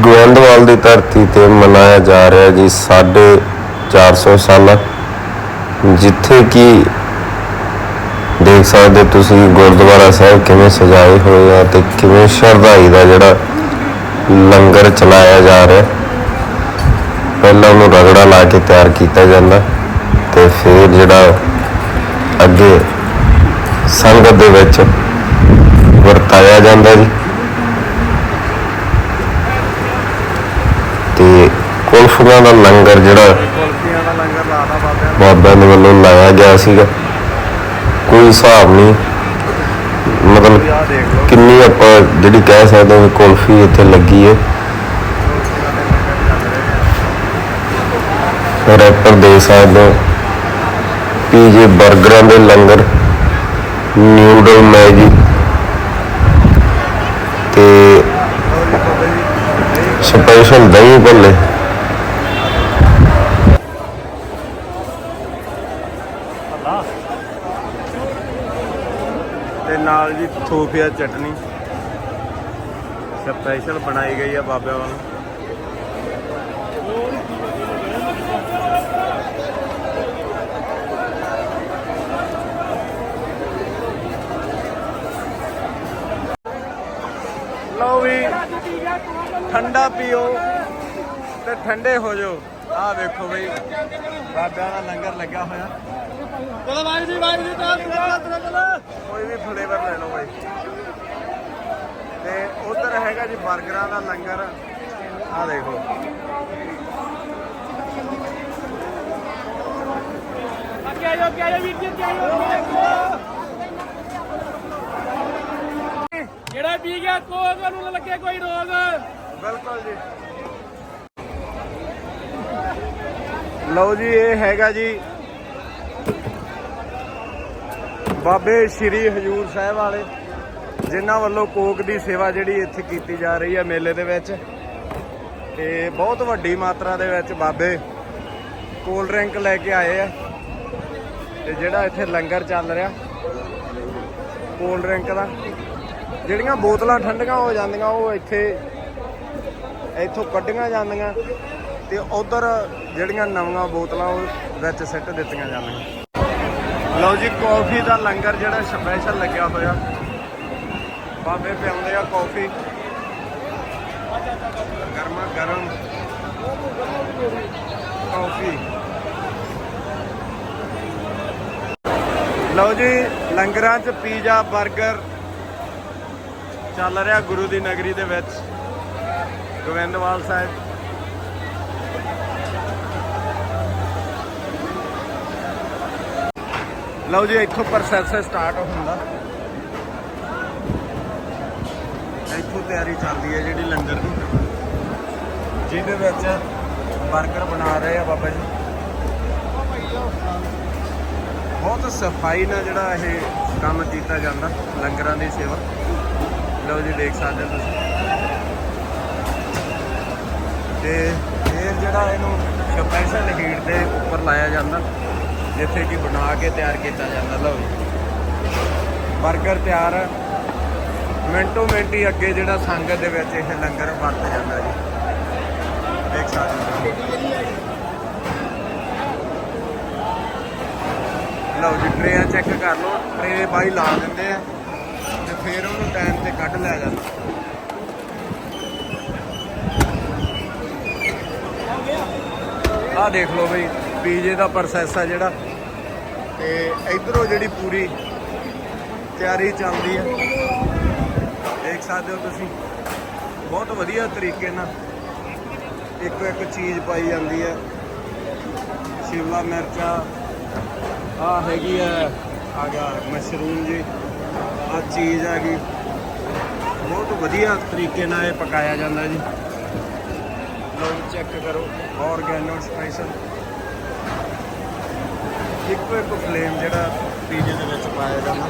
ਗੋਇੰਦਵਾਲ ਦੀ ਧਰਤੀ ਤੇ ਮਨਾਇਆ ਜਾ ਰਿਹਾ ਜੀ ਸਾਢੇ 400 ਸਾਲਾ। ਜਿੱਥੇ ਕਿ ਦੇਖ ਸਕਦੇ ਤੁਸੀਂ ਗੁਰਦੁਆਰਾ ਸਾਹਿਬ ਕਿਵੇਂ ਸਜਾਏ ਹੋਏ ਆ ਤੇ ਕਿਵੇਂ ਸ਼ਰਧਾਈ ਦਾ ਜਿਹੜਾ ਲੰਗਰ ਚਲਾਇਆ ਜਾ ਰਿਹਾ। ਪਹਿਲਾਂ ਉਹਨੂੰ ਰਗੜਾ ਲਾ ਕੇ ਤਿਆਰ ਕੀਤਾ ਜਾਂਦਾ ਤੇ ਫਿਰ ਜਿਹੜਾ ਅੱਗੇ ਸੰਗਤ ਦੇ ਵਿੱਚ ਵਰਤਾਇਆ ਜਾਂਦਾ ਜੀ ਤੇ ਕੁਲਫੀਆਂ ਦਾ ਲੰਗਰ ਜਿਹੜਾ ਕੁਲਫੀਆਂ ਦਾ ਲੰਗਰ ਲਾਦਾ ਬਾਬਿਆਂ ਬਾਬਿਆਂ ਦੇ ਵੱਲੋਂ ਲਾਇਆ ਗਿਆ ਸੀਗਾ। ਕੋਈ ਹਿਸਾਬ ਨਹੀਂ। ਮਤਲਬ ਨੇ ਕਿੰਨੀ ਆਪਾਂ ਜਿਹੜੀ ਕਹਿ ਸਕਦੇ ਹਾਂ ਕੁਲਫੀ ਇੱਥੇ ਲੱਗੀ ਹੈ। ਰੈਪਰ ਦੇ ਸਕਦੇ ਹੋ। ਪੀਜੇ 버ਗਰਾਂ ਦੇ ਲੰਗਰ ਨਿਊਡਲ ਮੈਗੀ ਤੇ ਸਪੈਸ਼ਲ ਦਹੀਂ ਭੱਲੇ। ਤੇ ਨਾਲ ਜੀ ਥੋਫੀਆ ਚਟਨੀ। ਸਪੈਸ਼ਲ ਬਣਾਈ ਗਈ ਆ ਬਾਬਿਆਂ ਵੱਲੋਂ। ਲਓ ਵੀ, ਠੰਡਾ ਪੀਓ ਤੇ ਠੰਡੇ ਹੋ ਜਾਓ। ਆਹ ਵੇਖੋ ਬਈ ਬਾਬਿਆਂ ਦਾ ਲੰਗਰ ਲੱਗਿਆ ਹੋਇਆ। ਚਲੋ ਵਾਹਿਗੁਰੂ ਜੀ ਵਾਹਿਗੁਰੂ ਜੀ ਚਲੋ ਕੋਈ ਵੀ ਫਲੇਵਰ ਲੈ ਲਓ ਬਾਈ। ਤੇ ਉਧਰ ਹੈਗਾ ਜੀ 버ਗਰਾਂ ਦਾ ਲੰਗਰ। ਆਹ ਦੇਖੋ। ਅੱਗੇ ਆਇਓ ਅੱਗੇ ਆਇਓ ਵੀਰ ਜੀ ਅੱਗੇ ਆਇਓ ਜਿਹੜਾ ਪੀ ਗਿਆ ਕੋਕ ਨੂੰ ਨਾ ਲੱਗੇ ਕੋਈ ਰੋਗ। ਬਿਲਕੁਲ ਜੀ। ਲਓ ਜੀ, ਇਹ ਹੈਗਾ ਜੀ ਬਾਬੇ ਸ਼੍ਰੀ ਹਜੂਰ ਸਾਹਿਬ ਵਾਲੇ, ਜਿਨ੍ਹਾਂ ਵੱਲੋਂ ਕੋਕ ਦੀ ਸੇਵਾ ਜਿਹੜੀ ਇੱਥੇ ਕੀਤੀ ਜਾ ਰਹੀ ਹੈ ਮੇਲੇ ਦੇ ਵਿੱਚ। ਤੇ ਬਹੁਤ ਵੱਡੀ ਮਾਤਰਾ ਦੇ ਵਿੱਚ ਬਾਬੇ ਕੋਲਡ ਡਰਿੰਕ ਲੈ ਕੇ ਆਏ ਆ। ਤੇ ਜਿਹੜਾ ਇੱਥੇ ਲੰਗਰ ਚੱਲ ਰਿਹਾ ਕੋਲਡ ਡਰਿੰਕ ਦਾ, ਜਿਹੜੀਆਂ ਬੋਤਲਾਂ ਠੰਡੀਆਂ ਹੋ ਜਾਂਦੀਆਂ, ਉਹ ਇੱਥੇ, ਇੱਥੋਂ ਕੱਢੀਆਂ ਜਾਂਦੀਆਂ। ਤੇ ਉਧਰ ਜਿਹੜੀਆਂ ਨਵੀਆਂ ਬੋਤਲਾਂ ਉਹ ਵਿੱਚ ਸਿੱਟ ਦਿੱਤੀਆਂ ਜਾਂਦੀਆਂ। ਲਓ ਜੀ, ਕੌਫੀ ਦਾ ਲੰਗਰ ਜਿਹੜਾ ਸਪੈਸ਼ਲ ਲੱਗਿਆ ਹੋਇਆ। ਬਾਬੇ ਪਿਆਉਂਦੇ ਆ ਕੌਫੀ। ਗਰਮਾ ਗਰਮ ਕੌਫੀ। ਲਓ ਜੀ, ਲੰਗਰਾਂ 'ਚ ਪੀਜ਼ਾ 버ਗਰ ਚੱਲ ਰਿਹਾ ਗੁਰੂ ਦੀ ਨਗਰੀ ਦੇ ਵਿੱਚ। ਗੋਬਿੰਦਵਾਲ ਸਾਹਿਬ। ਲਓ ਜੀ, ਇੱਥੋਂ ਪ੍ਰੋਸੈਸ ਸਟਾਰਟ ਹੁੰਦਾ। ਇੱਥੋਂ ਤਿਆਰੀ ਚੱਲਦੀ ਹੈ ਜਿਹੜੀ ਲੰਗਰ ਦੀ। ਜਿਹਦੇ ਵਿੱਚ 버ਗਰ ਬਣਾ ਰਹੇ ਆ ਬਾਬਾ ਜੀ। ਬਹੁਤ ਸਫ਼ਾਈ ਨਾਲ ਜਿਹੜਾ ਇਹ ਕੰਮ ਕੀਤਾ ਜਾਂਦਾ, ਲੰਗਰਾਂ ਦੀ ਸੇਵਾ। ਲਓ ਜੀ, ਦੇਖ ਸਕਦੇ ਹੋ ਤੁਸੀਂ। ਤੇ ਜਿਹੜਾ ਇਹਨੂੰ ਸਪੈਸ਼ਲ ਹੀਟ ਦੇ ਉੱਪਰ ਲਾਇਆ ਜਾਂਦਾ, ਜਿੱਥੇ ਕਿ ਬਣਾ ਕੇ ਤਿਆਰ ਕੀਤਾ ਜਾਂਦਾ। ਲਓ ਜੀ। 버ਗਰ ਤਿਆਰ ਹੈ। ਮਿੰਟੋ ਮਿੰਟ ਹੀ ਅੱਗੇ ਜਿਹੜਾ ਸੰਗਤ ਦੇ ਵਿੱਚ ਇਹ ਲੰਗਰ ਵਰਤ ਜਾਂਦਾ ਜੀ। ਦੇਖ ਸਕਦੇ ਹੋ ਲਓ ਜੀ ਟਰੇਆਂ ਚੈੱਕ ਕਰ ਲਓ। ਟਰੇ ਬਾਈ ਲਾ ਦਿੰਦੇ ਆ ਤੇ ਫਿਰ ਉਹਨੂੰ ਟਾਈਮ ਤੇ ਕੱਢ ਲਿਆ ਜਾਂਦਾ। ਆਹ ਦੇਖ ਲਓ ਬਈ, ਪੀਜੇ ਦਾ ਪ੍ਰੋਸੈਸ ਆ ਜਿਹੜਾ। ਤੇ ਇਧਰੋਂ ਜਿਹੜੀ ਪੂਰੀ ਤਿਆਰੀ ਚੱਲਦੀ ਹੈ ਦੇਖ ਸਕਦੇ ਹੋ ਤੁਸੀਂ। ਬਹੁਤ ਵਧੀਆ ਤਰੀਕੇ ਨਾਲ ਇੱਕ ਇੱਕ ਚੀਜ਼ ਪਾਈ ਜਾਂਦੀ ਹੈ ਸ਼ਿਮਲਾ ਮਿਰਚਾਂ ਆ ਹੈਗੀ ਹੈ ਆ ਗਿਆ ਮਸ਼ਰੂਮ ਜੀ। ਆ ਚੀਜ਼ ਆ ਗਈ। ਬਹੁਤ ਵਧੀਆ ਤਰੀਕੇ ਨਾਲ ਇਹ ਪਕਾਇਆ ਜਾਂਦਾ ਜੀ। ਲੋ ਚੈੱਕ ਕਰੋ ਆਰਗੈਨੋ ਸਪੈਸ਼ਲ ਇੱਕੋ ਇੱਕ ਫਲੇਮ ਜਿਹੜਾ ਪੀਜੇ ਦੇ ਵਿੱਚ ਪਾਇਆ ਜਾਂਦਾ।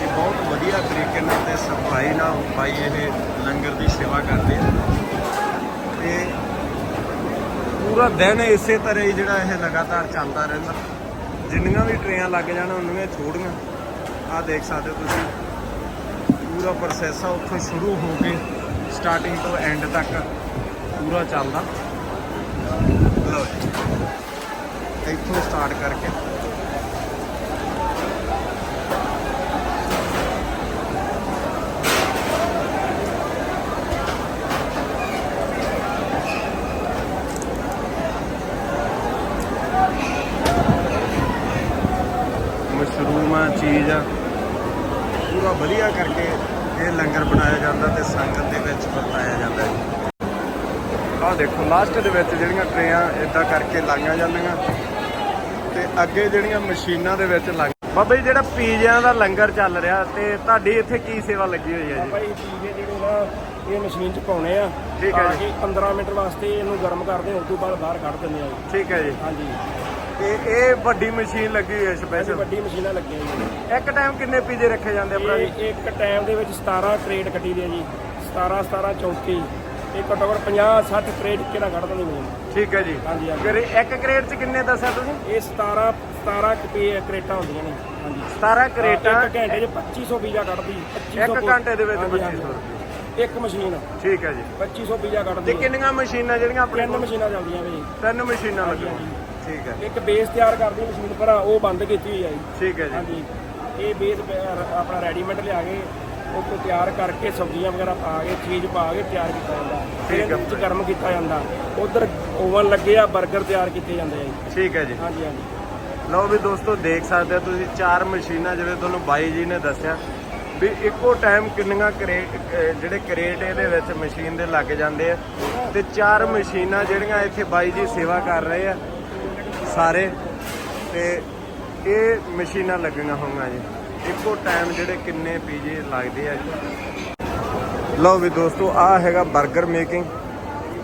ਇਹ ਬਹੁਤ ਵਧੀਆ ਤਰੀਕੇ ਨਾਲ ਤੇ ਸਫ਼ਾਈ ਨਾਲ ਬਾਈ ਇਹ ਲੰਗਰ ਦੀ ਸੇਵਾ ਕਰਦੇ ਆ। ਤੇ ਪੂਰਾ ਦਿਨ ਇਸੇ ਤਰ੍ਹਾਂ ਹੀ ਜਿਹੜਾ ਇਹ ਲਗਾਤਾਰ ਚੱਲਦਾ ਰਹਿੰਦਾ। ਜਿੰਨੀਆਂ ਵੀ ਟਰੇਆਂ ਲੱਗ ਜਾਣ, ਉਹਨੀਆਂ ਛੋੜੀਆਂ। ਆਹ ਦੇਖ ਸਕਦੇ ਹੋ ਤੁਸੀਂ। ਪੂਰਾ ਪ੍ਰੋਸੈਸ ਆ, ਉੱਥੋਂ ਸ਼ੁਰੂ ਹੋ ਕੇ ਸਟਾਰਟਿੰਗ ਤੋਂ ਐਂਡ ਤੱਕ। ਪੂਰਾ ਚੱਲਦਾ। ਲਓ ਇੱਥੋਂ ਸਟਾਰਟ ਕਰਕੇ ਮਸ਼ਰੂਮਾਂ ਚੀਜ਼ ਆ ਪੂਰਾ ਵਧੀਆ ਕਰਕੇ ਇਹ ਲੰਗਰ ਬਣਾਇਆ ਜਾਂਦਾ ਤੇ ਸੰਗਤ ਦੇ ਵਿੱਚ ਵਰਤਾਇਆ ਜਾਂਦਾ ਹੈ ਆਹ ਦੇਖੋ ਲਾਸਟ ਦੇ ਵਿੱਚ ਜਿਹੜੀਆਂ ਟਰੇਆਂ ਇਦਾਂ ਕਰਕੇ ਲਾਈਆਂ ਜਾਂਦੀਆਂ ਤੇ ਅੱਗੇ ਜਿਹੜੀਆਂ ਮਸ਼ੀਨਾਂ ਦੇ ਵਿੱਚ ਲੱਗ ਬਾਬਾ ਜੀ ਜਿਹੜਾ ਪੀਜ਼ਿਆਂ ਦਾ ਲੰਗਰ ਚੱਲ ਰਿਹਾ ਤੇ ਤੁਹਾਡੀ ਇੱਥੇ ਕੀ ਸੇਵਾ ਲੱਗੀ ਹੋਈ ਹੈ ਜੀ? ਭਾਈ ਪੀਜੇ ਜਿਹੜੇ ਨਾ ਇਹ ਮਸ਼ੀਨ 'ਚ ਪਾਉਣੇ ਆ। ਠੀਕ ਹੈ ਜੀ। ਕੇ 15 ਮਿੰਟ ਵਾਸਤੇ ਇਹਨੂੰ ਗਰਮ ਕਰਦੇ ਉਸ ਤੋਂ ਬਾਅਦ ਬਾਹਰ ਕੱਢ ਦਿੰਦੇ ਆ ਜੀ। ਠੀਕ ਹੈ ਜੀ। ਹਾਂਜੀ। ਤੇ ਇਹ ਵੱਡੀ ਮਸ਼ੀਨ ਲੱਗੀ ਹੋਈ ਹੈ ਸਪੈਸ਼ਲ ਵੱਡੀ ਮਸ਼ੀਨਾਂ ਲੱਗੀਆਂ ਜੀ ਇੱਕ ਟਾਈਮ ਕਿੰਨੇ ਪੀਜ਼ੇ ਰੱਖੇ ਜਾਂਦੇ ਆ ਭਰਾ ਜੀ? ਇੱਕ ਟਾਈਮ ਦੇ ਵਿੱਚ 17 ਕ੍ਰੇਟ ਕੱਟੀ ਦੇ ਆ ਜੀ। 17 17 34 ਇਹ ਘੱਟੋ ਘੱਟ 50 60 ਕ੍ਰੇਟ ਕਿਹੜਾ ਕੱਢ ਦਿੰਦੇ ਮਸ਼ੀਨ ਠੀਕ ਹੈ ਜੀ। ਹਾਂਜੀ ਹਾਂਜੀ। ਫਿਰ ਇੱਕ ਕ੍ਰੇਟ ਚ ਕਿੰਨੇ ਦੱਸਿਆ ਤੁਸੀਂ? ਇਹ 17 17 ਕਪੇ ਕ੍ਰੇਟਾਂ ਹੁੰਦੀਆਂ ਨੇ ਹਾਂਜੀ। 17 ਕ੍ਰੇਟਾਂ ਇੱਕ ਘੰਟੇ 'ਚ 2500 ਪੀਜ਼ਾ ਕੱਢਦੀ 2500 ਇੱਕ ਘੰਟੇ ਦੇ ਵਿੱਚ ਹਾਂਜੀ, 2500 ਹਾਂਜੀ। ਇੱਕ ਮਸ਼ੀਨ। ਠੀਕ ਹੈ ਜੀ। 2500 ਪੀਜ਼ਾ ਤੇ ਕੱਢਦੀ। ਹੈ। ਕਿੰਨੀਆਂ ਮਸ਼ੀਨਾਂ ਜਿਹੜੀਆਂ ਆਪਣੇ ਤਿੰਨ ਕੋਲ? ਮਸ਼ੀਨਾਂ ਚੱਲਦੀਆਂ ਵੀ ਤਿੰਨ ਮਸ਼ੀਨਾਂ ਲੱਗੀਆਂ। ਠੀਕ ਹੈ। ਇੱਕ ਬੇਸ ਤਿਆਰ ਕਰਦੀ ਮਸ਼ੀਨ ਪਰ ਉਹ ਬੰਦ ਕੀਤੀ ਹੋਈ ਹੈ ਜੀ। ਠੀਕ ਹੈ ਜੀ। ਹਾਂਜੀ। ਇਹ ਬੇਸ ਆਪਣਾ ਰੈਡੀਮੇਡ ਲਿਆ ਕੇ ਉਹ ਤੋਂ ਤਿਆਰ ਕਰਕੇ ਸਬਜ਼ੀਆਂ ਵਗੈਰਾ ਪਾ ਕੇ ਚੀਜ਼ ਪਾ ਕੇ ਤਿਆਰ ਕੀਤਾ ਜਾਂਦਾ। ਫਿਰ। ਇਹਦੇ ਵਿੱਚ ਗਰਮ ਕੀਤਾ ਜਾਂਦਾ। ਉਧਰ ਓਵਨ ਲੱਗੇ ਆ 버ਗਰ ਤਿਆਰ ਕੀਤੇ ਜਾਂਦੇ ਆ ਜੀ। ਠੀਕ ਹੈ ਜੀ। ਹਾਂਜੀ ਹਾਂਜੀ। ਲਓ ਵੀ ਦੋਸਤੋ ਦੇਖ ਸਕਦੇ ਹੋ ਤੁਸੀਂ ਚਾਰ ਮਸ਼ੀਨਾਂ ਜਿਵੇਂ ਤੁਹਾਨੂੰ ਬਾਈ ਜੀ ਨੇ ਦੱਸਿਆ। ਵੀ ਇੱਕੋ ਟਾਈਮ ਕਿੰਨੀਆਂ ਕਰੇਟ ਜਿਹੜੇ ਕਰੇਟ ਇਹਦੇ ਵਿੱਚ ਮਸ਼ੀਨ ਦੇ ਲੱਗ ਜਾਂਦੇ ਆ। ਤੇ ਚਾਰ ਮਸ਼ੀਨਾਂ ਜਿਹੜੀਆਂ ਇੱਥੇ ਬਾਈ ਜੀ ਸੇਵਾ ਕਰ ਰਹੇ ਆ ਸਾਰੇ। ਤੇ ਇਹ ਮਸ਼ੀਨਾਂ ਲੱਗੀਆਂ ਹੋਈਆਂ ਜੀ। ਇੱਕੋ ਟਾਈਮ ਜਿਹੜੇ ਕਿੰਨੇ ਪੀਜੇ ਲੱਗਦੇ ਆ ਲਓ ਵੀ ਦੋਸਤੋ ਆ ਹੈਗਾ 버ਗਰ ਮੇਕਿੰਗ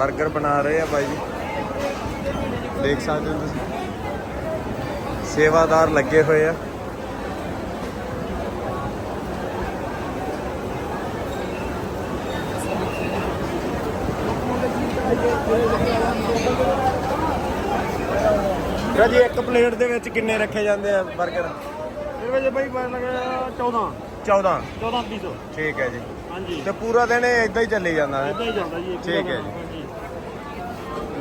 버ਗਰ ਬਣਾ ਰਹੇ ਆ ਬਾਈ ਜੀ। ਦੇਖ ਸਕਦੇ ਹੋ ਤੁਸੀਂ। ਸੇਵਾਦਾਰ ਲੱਗੇ ਹੋਏ ਆ। ਰਾਜੀ ਇੱਕ ਪਲੇਟ ਦੇ ਵਿੱਚ ਕਿੰਨੇ ਰੱਖੇ ਜਾਂਦੇ ਆ 버ਗਰ ਇਹਦੇ ਵਿੱਚ ਬਾਈ ਬਣ ਲਗਾ 14 14 14 ਪੀਸ ਠੀਕ ਹੈ ਜੀ। ਹਾਂਜੀ। ਤੇ ਪੂਰਾ ਦਿਨ ਇਦਾਂ ਹੀ ਚੱਲੀ ਜਾਂਦਾ ਹੈ। ਇਦਾਂ ਹੀ ਚੱਲਦਾ ਜੀ ਠੀਕ ਹੈ ਜੀ।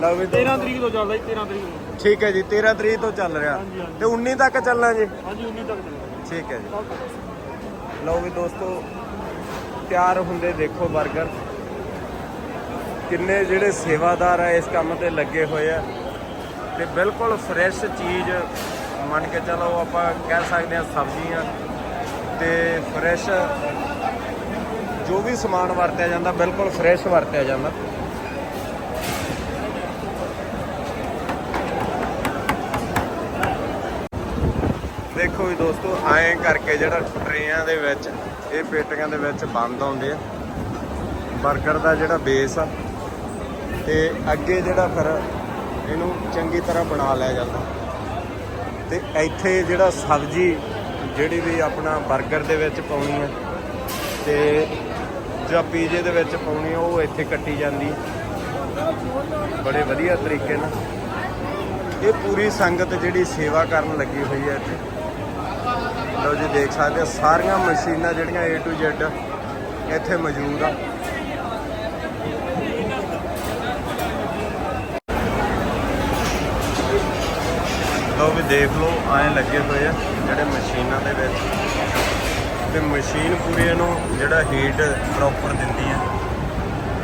ਲਓ ਵੀ 13 ਤਰੀਕ ਤੋਂ ਚੱਲਦਾ ਜੀ 13 ਤਰੀਕ ਤੋਂ। ਠੀਕ ਹੈ ਜੀ 13 ਤਰੀਕ ਤੋਂ ਚੱਲ ਰਿਹਾ। ਤੇ 19 ਤੱਕ ਚੱਲਣਾ ਜੀ? ਹਾਂਜੀ 19 ਤੱਕ ਠੀਕ ਹੈ ਜੀ। ਲਓ ਵੀ ਦੋਸਤੋ ਤਿਆਰ ਹੁੰਦੇ ਦੇਖੋ 버ਗਰ ਕਿੰਨੇ ਜਿਹੜੇ ਸੇਵਾਦਾਰ ਆ ਇਸ ਕੰਮ ਤੇ ਲੱਗੇ ਹੋਏ ਆ। ਤੇ ਬਿਲਕੁਲ ਫਰੈਸ਼ ਚੀਜ਼ ਮੰਨ ਕੇ ਚਲੋ ਆਪਾਂ ਕਹਿ ਸਕਦੇ ਹਾਂ ਸਬਜ਼ੀਆਂ ਤੇ ਫਰੈਸ਼ ਜੋ ਵੀ ਸਮਾਨ ਵਰਤਿਆ ਜਾਂਦਾ, ਬਿਲਕੁਲ ਫਰੈਸ਼ ਵਰਤਿਆ ਜਾਂਦਾ। ਦੇਖੋ ਜੀ ਦੋਸਤੋ, ਐਂ ਕਰਕੇ ਜਿਹੜਾ ਟਰੇਆਂ ਦੇ ਵਿੱਚ, ਇਹ ਪੇਟੀਆਂ ਦੇ ਵਿੱਚ ਬੰਦ ਆਉਂਦੇ ਆ। 버ਗਰ ਦਾ ਜਿਹੜਾ ਬੇਸ ਆ, ਤੇ ਅੱਗੇ ਜਿਹੜਾ ਫਿਰ ਇਹਨੂੰ ਚੰਗੀ ਤਰ੍ਹਾਂ ਬਣਾ ਲਿਆ ਜਾਂਦਾ। ਤੇ ਇੱਥੇ ਜਿਹੜਾ ਸਬਜ਼ੀ ਜਿਹੜੀ ਵੀ ਆਪਣਾ 버ਗਰ ਦੇ ਵਿੱਚ ਪਾਉਣੀ ਹੈ ਤੇ ਜਾਂ ਪੀਜ਼ੇ ਦੇ ਵਿੱਚ ਪਾਉਣੀ ਉਹ ਇੱਥੇ ਕੱਟੀ ਜਾਂਦੀ। ਬੜੇ ਵਧੀਆ ਤਰੀਕੇ ਨਾਲ। ਇਹ ਪੂਰੀ ਸੰਗਤ ਜਿਹੜੀ ਸੇਵਾ ਕਰਨ ਲੱਗੀ ਹੋਈ ਹੈ ਇੱਥੇ। ਲਓ ਜੀ, ਦੇਖ ਸਕਦੇ ਹੋ, ਸਾਰੀਆਂ ਮਸ਼ੀਨਾਂ ਜਿਹੜੀਆਂ A to Z ਇੱਥੇ ਮੌਜੂਦ ਆ। ਦੇਖ ਲਓ ਐਂ ਲੱਗੇ ਹੋਏ ਆ ਜਿਹੜੇ ਮਸ਼ੀਨਾਂ ਦੇ ਵਿੱਚ। ਤੇ ਮਸ਼ੀਨ ਪੂਰੀ ਇਹਨੂੰ ਜਿਹੜਾ ਹੀਟ ਪ੍ਰੋਪਰ ਦਿੰਦੀ ਆ।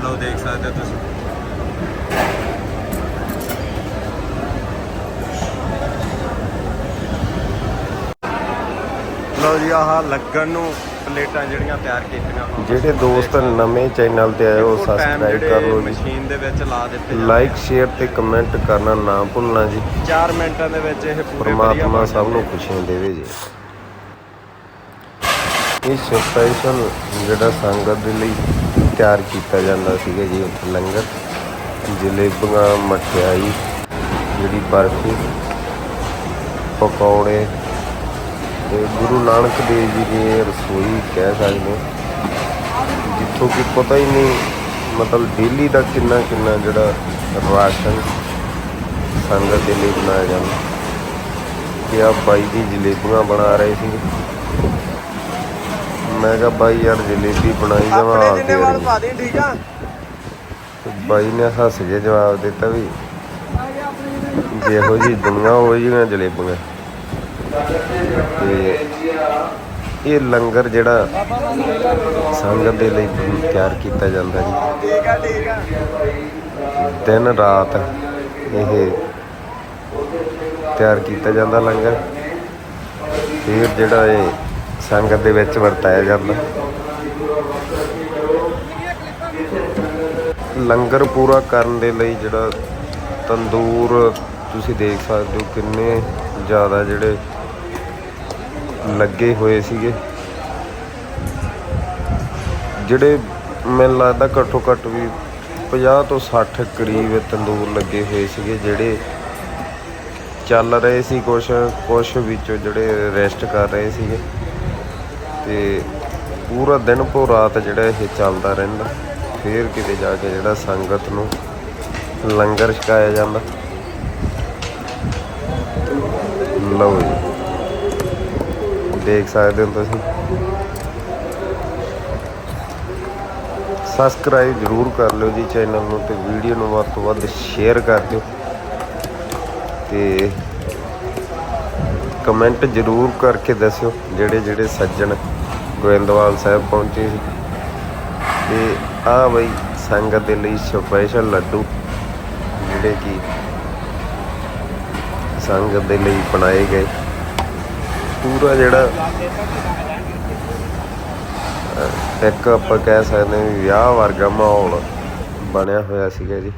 ਲਓ, ਦੇਖ ਸਕਦੇ ਹੋ ਤੁਸੀਂ। ਲਓ ਜੀ, ਆਹ ਲੱਗਣ ਨੂੰ ਪਲੇਟਾਂ ਜਿਹੜੀਆਂ ਤਿਆਰ ਕੀਤੀਆਂ ਹੋਈਆਂ। ਜਿਹੜੇ ਦੋਸਤ ਨਵੇਂ ਚੈਨਲ ਤੇ ਆਏ time ਸਬਸਕ੍ਰਾਈਬ ਕਰ ਲਓ ਜੀ ਮਸ਼ੀਨ ਦੇ ਵਿੱਚ ਲਾ ਦਿੱਤੇ ਲਾਈਕ। ਸ਼ੇਅਰ ਤੇ ਕਮੈਂਟ ਕਰਨਾ ਨਾ ਭੁੱਲਣਾ ਜੀ ਚਾਰ ਮਿੰਟਾਂ ਦੇ ਵਿੱਚ ਇਹ ਪੂਰੇ ਪਰਮਾਤਮਾ ਸਭ ਨੂੰ। ਖੁਸ਼ੀਆਂ ਦੇਵੇ ਜੀ ਇਹ ਸਪੈਸ਼ਲ ਜਿਹੜਾ ਸੰਗਤ ਦੇ ਲਈ ਤਿਆਰ ਕੀਤਾ ਜਾਂਦਾ ਸੀਗਾ ਜੀ ਉੱਥੇ ਲੰਗਰ ਜਲੇਬੀਆਂ ਮਠਿਆਈ ਜਿਹੜੀ ਬਰਫੀ ਪਕੌੜੇ ਤੇ ਗੁਰੂ ਨਾਨਕ ਦੇਵ ਜੀ ਦੀ ਰਸੋਈ ਕਹਿ ਸਕਦੇ ਹਾਂ। ਜਿੱਥੋਂ ਕਿ ਪਤਾ ਹੀ ਨਹੀਂ ਮਤਲਬ ਡੇਲੀ ਦਾ ਕਿੰਨਾ ਕਿੰਨਾ ਜਿਹੜਾ ਰਾਸ਼ਨ ਸੰਗਤ ਦੇ ਲਈ ਬਣਾਇਆ ਜਾਂਦਾ। ਕਿ ਆ ਬਾਈ ਜੀ ਜਲੇਬੀਆਂ ਬਣਾ ਰਹੇ ਸੀ। ਮੈਂ ਕਿਹਾ ਬਾਈ ਯਾਰ ਜਲੇਬੀ ਬਣਾਈ ਜਾਵਾਂ ਦੇ ਆ? ਤੇ ਬਾਈ ਨੇ ਹੱਸ ਕੇ ਜਵਾਬ ਦਿੱਤਾ ਵੀ ਜਿਹੋ ਜੀ ਦੁਨੀਆ ਉਹ ਜਿਹੀਆਂ ਜਲੇਬੀਆਂ। ਤੇ ਇਹ ਲੰਗਰ ਜਿਹੜਾ ਸੰਗਤ ਦੇ ਲਈ ਤਿਆਰ ਕੀਤਾ ਜਾਂਦਾ ਜੀ। ਦਿਨ ਰਾਤ ਇਹ ਤਿਆਰ ਕੀਤਾ ਜਾਂਦਾ ਲੰਗਰ। ਫਿਰ ਜਿਹੜਾ ਇਹ ਸੰਗਤ ਦੇ ਵਿੱਚ ਵਰਤਾਇਆ ਜਾਂਦਾ। ਲੰਗਰ ਪੂਰਾ ਕਰਨ ਦੇ ਲਈ ਜਿਹੜਾ ਤੰਦੂਰ ਤੁਸੀਂ ਦੇਖ ਸਕਦੇ ਹੋ ਕਿੰਨੇ ਜ਼ਿਆਦਾ ਜਿਹੜੇ ਲੱਗੇ ਹੋਏ ਸੀਗੇ। ਜਿਹੜੇ ਮੈਨੂੰ ਲੱਗਦਾ ਘੱਟੋ ਘੱਟ ਵੀ 50 ਤੋਂ 60 ਕਰੀਬ ਤੰਦੂਰ ਲੱਗੇ ਹੋਏ ਸੀਗੇ, ਜਿਹੜੇ ਚੱਲ ਰਹੇ ਸੀ ਕੁਛ ਕੁਛ ਵਿੱਚੋਂ ਜਿਹੜੇ ਰੈਸਟ ਕਰ ਰਹੇ ਸੀਗੇ। ਤੇ ਪੂਰਾ ਦਿਨ ਪੋ ਰਾਤ ਜਿਹੜਾ ਇਹ ਚੱਲਦਾ ਰਹਿੰਦਾ, ਫੇਰ ਕਿਤੇ ਜਾ ਕੇ ਜਿਹੜਾ ਸੰਗਤ ਨੂੰ ਲੰਗਰ ਛਕਾਇਆ ਜਾਂਦਾ। ਲਓ ਜੀ। ਦੇਖ ਸਕਦੇ ਹੋ ਤੁਸੀਂ। ਸਬਸਕ੍ਰਾਈਬ ਜਰੂਰ ਕਰ ਲਿਓ ਜੀ ਚੈਨਲ ਨੂੰ ਤੇ ਵੀਡੀਓ ਨੂੰ ਵੱਧ ਤੋਂ ਵੱਧ ਸ਼ੇਅਰ ਕਰ ਦਿਓ। ਤੇ ਕਮੈਂਟ ਜਰੂਰ ਕਰਕੇ ਦੱਸਿਓ ਜਿਹੜੇ ਜਿਹੜੇ ਸੱਜਣ ਗੋਇੰਦਵਾਲ ਸਾਹਿਬ ਪਹੁੰਚੇ ਸੀ। ਤੇ ਆ ਬਈ ਸੰਗਤ ਦੇ ਲਈ ਸਪੈਸ਼ਲ ਲੱਡੂ, ਜਿਹੜੇ ਕਿ ਸੰਗਤ ਦੇ ਲਈ ਬਣਾਏ ਗਏ। ਪੂਰਾ ਜਿਹੜਾ ਇੱਕ ਆਪਾਂ ਕਹਿ ਸਕਦੇ ਹਾਂ ਵਿਆਹ ਵਰਗਾ ਮਾਹੌਲ ਬਣਿਆ ਹੋਇਆ ਸੀਗਾ ਜੀ।